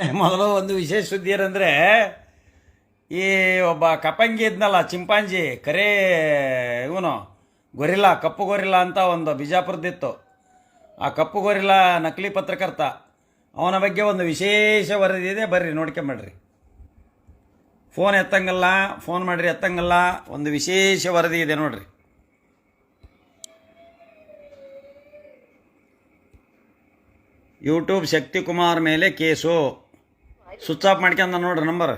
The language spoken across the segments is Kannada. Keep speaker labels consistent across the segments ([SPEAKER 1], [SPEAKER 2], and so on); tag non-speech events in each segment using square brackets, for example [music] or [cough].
[SPEAKER 1] [laughs] ಮೊದಲು ಒಂದು ವಿಶೇಷ ಸುದ್ದಿ ಏನಂದರೆ ಈ ಒಬ್ಬ ಕಪಂಗಿ ಇದ್ನಲ್ಲ, ಚಿಂಪಾಂಜಿ, ಕರೇ, ಇವನು, ಗೊರಿಲ್ಲ, ಕಪ್ಪು ಗೊರಿಲ್ಲ ಅಂತ ಒಂದು ಬಿಜಾಪುರದಿತ್ತು ಆ ಕಪ್ಪು ಗೊರಿಲ್ಲ ನಕಲಿ ಪತ್ರಕರ್ತ, ಅವನ ಬಗ್ಗೆ ಒಂದು ವಿಶೇಷ ವರದಿ ಇದೆ ಬರ್ರಿ ನೋಡ್ಕೊಂಬೇಡ್ರಿ ಫೋನ್ ಎತ್ತಂಗಲ್ಲ, ಫೋನ್ ಮಾಡಿರಿ ಎತ್ತಂಗಲ್ಲ, ಒಂದು ವಿಶೇಷ ವರದಿ ಇದೆ ನೋಡ್ರಿ. ಯೂಟ್ಯೂಬ್ ಶಕ್ತಿಕುಮಾರ್ ಮೇಲೆ ಕೇಸು. ಸ್ವಿಚ್ ಆಫ್ ಮಾಡ್ಕೊಂಡ ನೋಡ್ರಿ ನಂಬರ್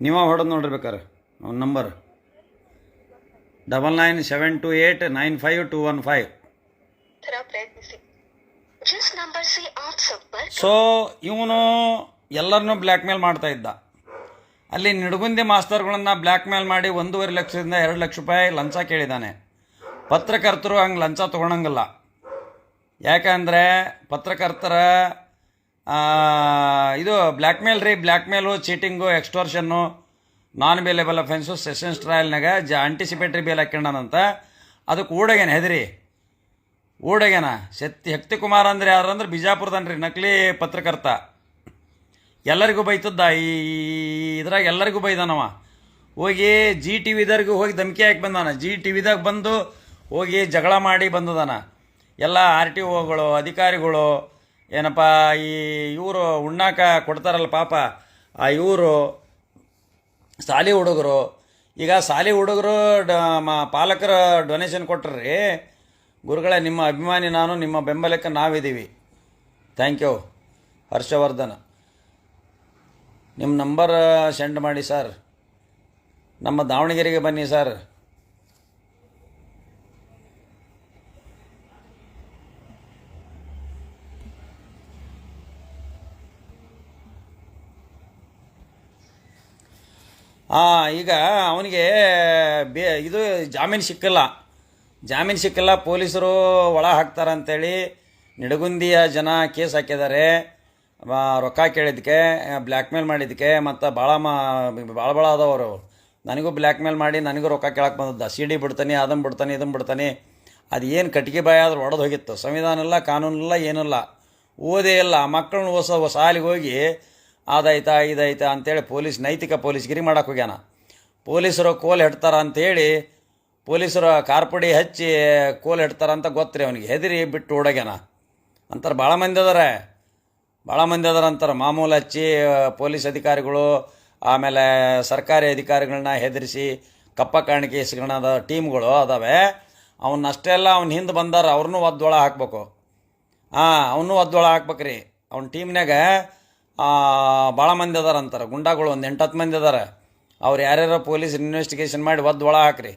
[SPEAKER 1] ನೀವೇ ಹೊಡೆದು ನೋಡ್ರಿ ಬೇಕಾರೆ. ಅವ್ನ number double nine seven two eight nine five two one five so ಇವನು ಎಲ್ಲರನ್ನೂ ಬ್ಲ್ಯಾಕ್ ಮೇಲ್ ಮಾಡ್ತಾ ಇದ್ದ. ಅಲ್ಲಿ ನಿಡುಗುಂದಿ ಮಾಸ್ತರ್ಗಳನ್ನು ಬ್ಲ್ಯಾಕ್ ಮೇಲ್ ಮಾಡಿ ಒಂದೂವರೆ ಲಕ್ಷದಿಂದ ಎರಡು ಲಕ್ಷ ರೂಪಾಯಿ ಲಂಚ ಕೇಳಿದ್ದಾನೆ ಪತ್ರಕರ್ತರು ಹಂಗೆ ಲಂಚ ತೊಗೊಳಂಗಿಲ್ಲ. ಯಾಕಂದರೆ ಪತ್ರಕರ್ತರ ಇದು ಬ್ಲ್ಯಾಕ್ ಮೇಲ್ ರೀ blackmail cheating, extortion non bailable offence sessions ಟ್ರಯಲ್ನಾಗ ಜ ಆಂಟಿಸಿಪೇಟ್ರಿ ಬೇಲ್ ಹಾಕ್ಯಂಡನಂತ. ಅದಕ್ಕೆ ಊಡಗೇನ, ಹೆದರಿ. ಊಡಗೇನ ಶಕ್ತಿ ಕುಮಾರ್ ಅಂದ್ರೆ ಯಾರು ಅಂದ್ರೆ ಬಿಜಾಪುರದನ್ರಿ ನಕಲಿ ಪತ್ರಕರ್ತ. ಎಲ್ಲರಿಗೂ ಬೈತದ್ದ, ಈ, ಇದ್ರಾಗ ಎಲ್ಲರಿಗೂ ಬೈದಾನವ. ಹೋಗಿ ಜಿ ಟಿ ವಿದರ್ಗೂ ಹೋಗಿ ಧಮಕಿ ಹಾಕಿ ಬಂದಾನ. ಜಿ ಟಿ ವಿದಾಗ ಬಂದು ಹೋಗಿ ಜಗಳ ಮಾಡಿ ಬಂದದಾನ. ಎಲ್ಲ ಆರ್ ಟಿ ಒಗಳು ಅಧಿಕಾರಿಗಳು ಏನಪ್ಪ, ಈ ಇವರು ಉಣ್ಣಾಕ ಕೊಡ್ತಾರಲ್ಲ ಪಾಪ, ಆ ಇವರು ಶಾಲಿ ಹುಡುಗರು, ಈಗ ಶಾಲಿ ಹುಡುಗರು ಡ ಪಾಲಕರ ಡೊನೇಷನ್ ಕೊಟ್ರಿ ಗುರುಗಳೇ, ನಿಮ್ಮ ಅಭಿಮಾನಿ ನಾನು, ನಿಮ್ಮ ಬೆಂಬಲಕ್ಕೆ ನಾವಿದ್ದೀವಿ. Thank you Harshavardhana. ನಿಮ್ಮ ನಂಬರ್ ಸೆಂಡ್ ಮಾಡಿ ಸರ್ ನಮ್ಮ ದಾವಣಗೆರೆಗೆ ಬನ್ನಿ ಸರ್ ಈಗ ಅವನಿಗೆ ಬೇ, ಇದು ಜಾಮೀನು ಸಿಕ್ಕಿಲ್ಲ. ಜಾಮೀನು ಸಿಕ್ಕಿಲ್ಲ, ಪೊಲೀಸರು ಒಳ ಹಾಕ್ತಾರೆ ಅಂತೇಳಿ ನಿಡಗುಂದಿಯ ಜನ ಕೇಸ್ ಹಾಕಿದ್ದಾರೆ. ರೊಕ್ಕ ಕೇಳಿದ್ದಕ್ಕೆ ಬ್ಲ್ಯಾಕ್ ಮೇಲ್ ಮಾಡಿದ್ದಕ್ಕೆ ಮತ್ತು ಭಾಳ ಮಾ ಭಾಳ ಭಾಳ ಅದಾವರು ನನಗೂ ಬ್ಲ್ಯಾಕ್ ಮೇಲ್ ಮಾಡಿ, ನನಗೂ ರೊಕ್ಕ ಕೇಳಕ್ಕೆ ಬಂದದ್ದು. ಸಿ ಡಿ ಬಿಡ್ತಾನೆ ಅದನ್ನು ಬಿಡ್ತಾನೆ ಇದನ್ನು ಬಿಡ್ತಾನೆ. ಅದು ಏನು ಕಟ್ಟಿಗೆ ಬಾಯಿ ಆದ್ರೆ ಒಡೆದು ಹೋಗಿತ್ತು. ಸಂವಿಧಾನ ಇಲ್ಲ ಕಾನೂನಿಲ್ಲ ಏನಿಲ್ಲ ಓದೇ ಇಲ್ಲ. ಮಕ್ಕಳನ್ನ ಹೊಸ ಸಾಲಿಗೆ ಹೋಗಿ ಅದಾಯ್ತಾ ಇದಾಯ್ತಾ ಅಂತೇಳಿ ಪೊಲೀಸ್ ನೈತಿಕ ಪೊಲೀಸ್ಗಿರಿ ಮಾಡಕ್ಕೆ ಹೋಗ್ಯಾನ. ಪೊಲೀಸರು ಕೋಲ್ ಹಿಡ್ತಾರ ಅಂತೇಳಿ ಪೊಲೀಸರು ಕಾರ್ಪುಡಿ ಹಚ್ಚಿ ಕೋಲ್ ಹಿಡ್ತಾರ ಅಂತ ಗೊತ್ತ್ರಿ ಅವನಿಗೆ. ಹೆದರಿ ಬಿಟ್ಟು ಓಡೋಗ್ಯಾನ. ಅಂತಾರೆ ಭಾಳ ಮಂದಿ ಅದಾರೆ. ಭಾಳ ಮಂದಿ ಅದಾರ ಅಂತಾರೆ. ಮಾಮೂಲು ಹಚ್ಚಿ ಪೊಲೀಸ್ ಅಧಿಕಾರಿಗಳು, ಆಮೇಲೆ ಸರ್ಕಾರಿ ಅಧಿಕಾರಿಗಳನ್ನ ಹೆದರಿಸಿ, ಕಪ್ಪ ಕಾಣಿಕೆ ಇಸ್ಕೊಳ್ಳೋದ ಟೀಮ್ಗಳು ಅದಾವೆ. ಅವನ್ನಷ್ಟೇ ಅಲ್ಲ, ಅವ್ನ ಹಿಂದೆ ಬಂದಾರ ಅವ್ರನ್ನೂ ಒದ್ದೊಳ ಹಾಕ್ಬೇಕು. ಹಾಂ ಅವನು ಒದ್ದೊಳ ಹಾಕ್ಬೇಕ್ರಿ. ಅವ್ನ ಟೀಮ್ನಾಗ ಭಾಳ ಮಂದಿ ಅದಾರ ಅಂತಾರೆ. ಗುಂಡಾಗಳು ಒಂದು ಎಂಟತ್ತು ಮಂದಿ ಅದಾರ. ಅವ್ರು ಯಾರ್ಯಾರ ಪೊಲೀಸ್ ಇನ್ವೆಸ್ಟಿಗೇಷನ್ ಮಾಡಿ ಒದ್ದು ಒಳ ಹಾಕ್ರಿ.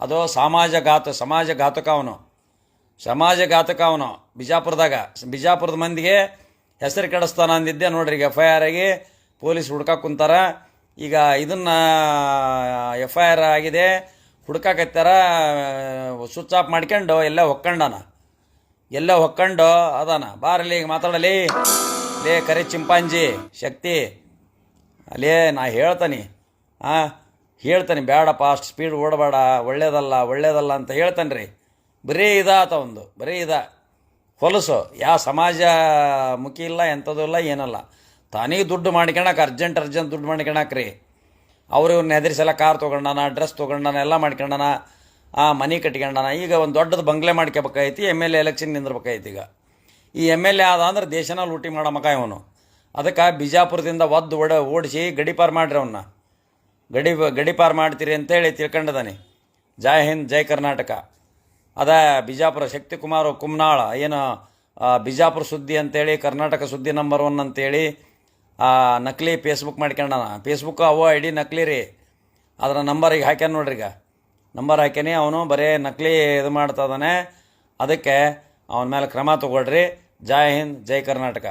[SPEAKER 1] ಅದು ಸಮಾಜಘಾತ ಸಮಾಜ ಘಾತಕ ಅವನು. ಸಮಾಜ ಘಾತಕ ಅವನು ಬಿಜಾಪುರದಾಗ. ಬಿಜಾಪುರದ ಮಂದಿಗೆ ಹೆಸರು ಕೆಡಿಸ್ತಾನ ಅಂದಿದ್ದೆ ನೋಡ್ರಿ ಈಗ ಎಫ್ ಐ ಆರ್ ಆಗಿ ಪೊಲೀಸ್ ಹುಡ್ಕಕ್ಕೆ ಕುಂತಾರ. ಈಗ ಇದನ್ನು ಎಫ್ ಐ ಆರ್ ಆಗಿದೆ. ಹುಡ್ಕಾಕತ್ತಾರ ಸ್ವಿಚ್ ಆಫ್ ಮಾಡ್ಕೊಂಡು ಎಲ್ಲ ಹೊಕ್ಕಂಡಾನ. ಎಲ್ಲ ಹೊಕ್ಕಂಡು ಅದಾನ. ಬಾರಲಿ ಈಗ ಮಾತಾಡಲಿ. ಲೇ ಕರೆ ಚಿಂಪಾಂಜಿ, ಶಕ್ತಿ. ಅಲ್ಲೇ ನಾ ಹೇಳ್ತಾನೆ. ಹಾಂ ಹೇಳ್ತಾನೆ ಬೇಡಪ್ಪ ಅಷ್ಟು ಸ್ಪೀಡ್ ಓಡಬೇಡ, ಒಳ್ಳೇದಲ್ಲ ಒಳ್ಳೇದಲ್ಲ ಅಂತ ಹೇಳ್ತಾನೆ ರೀ ಬರೀ ಇದಾತ ಒಂದು, ಬರೀ ಇದ. ಹೊಲಸು ಯಾವ ಸಮಾಜ ಮುಖಿ ಇಲ್ಲ, ಎಂಥದ್ದು ಇಲ್ಲ, ಏನಲ್ಲ. ತಾನೇ ದುಡ್ಡು ಮಾಡ್ಕೊಳಕ್ಕೆ ಅರ್ಜೆಂಟ್ ಅರ್ಜೆಂಟ್ ದುಡ್ಡು ಮಾಡ್ಕೊಳಕ್ಕೆ ರೀ. ಅವ್ರು ಇವ್ರನ್ನ ಹೆದರಿಸೆಲ್ಲ ಕಾರ್ ತೊಗೊಂಡಾನ ಡ್ರೆಸ್ ತೊಗೊಂಡಾನ, ಎಲ್ಲ ಮಾಡ್ಕೊಂಡಾನ ಆ, ಮನೆ ಕಟ್ಕೊಂಡಾನ. ಈಗ ಒಂದು ದೊಡ್ಡದು ಬಂಗ್ಲೆ ಮಾಡ್ಕೋಬೇಕಾಯ್ತಿ, ಎಂ ಎಲ್ ಎ ಎಲೆಕ್ಷನ್ ನಿಂದಿರ್ಬೇಕಾಯ್ತು ಈಗ. ಈ ಎಂ ಎಲ್ ಎ ಆದ ಅಂದ್ರೆ ದೇಶನ ಲೂಟಿ ಮಾಡೋ ಮಕ ಇವನು ಅದಕ್ಕೆ ಬಿಜಾಪುರದಿಂದ ಒದ್ದು ಒಡ ಓಡಿಸಿ ಗಡಿಪಾರು ಮಾಡ್ರಿ ಅವನ್ನ ಗಡಿ ಗಡಿಪಾರು ಮಾಡ್ತೀರಿ ಅಂತೇಳಿ ತಿಳ್ಕೊಂಡಿದ್ದಾನೆ ಜೈ ಹಿಂದ್, ಜೈ ಕರ್ನಾಟಕ. ಅದ ಬಿಜಾಪುರ ಶಕ್ತಿಕುಮಾರ್ ಕುಮ್ನಾಳ, ಏನು ಬಿಜಾಪುರ ಸುದ್ದಿ ಅಂತೇಳಿ, ಕರ್ನಾಟಕ ಸುದ್ದಿ ನಂಬರ್ ಒನ್ ಅಂತೇಳಿ ನಕಲಿ ಫೇಸ್ಬುಕ್ ಮಾಡ್ಕೊಂಡಾನ. ಫೇಸ್ಬುಕ್ ಅವು ಐ ಡಿ ನಕಲಿ ರೀ. ಅದರ ನಂಬರ್ ಈಗ ಹಾಕ್ಯಾನ ನೋಡ್ರಿ ಈಗ. ನಂಬರ್ ಹಾಕ್ಯಾನೆ, ಅವನು ಬರೀ ನಕಲಿ ಇದು ಮಾಡ್ತಾ ಇದ್ದಾನೆ ಅದಕ್ಕೆ ಅವನ ಮೇಲೆ ಕ್ರಮ ತಗೊಳ್ರಿ. ಜೈ ಹಿಂದ್ ಜೈ ಕರ್ನಾಟಕ.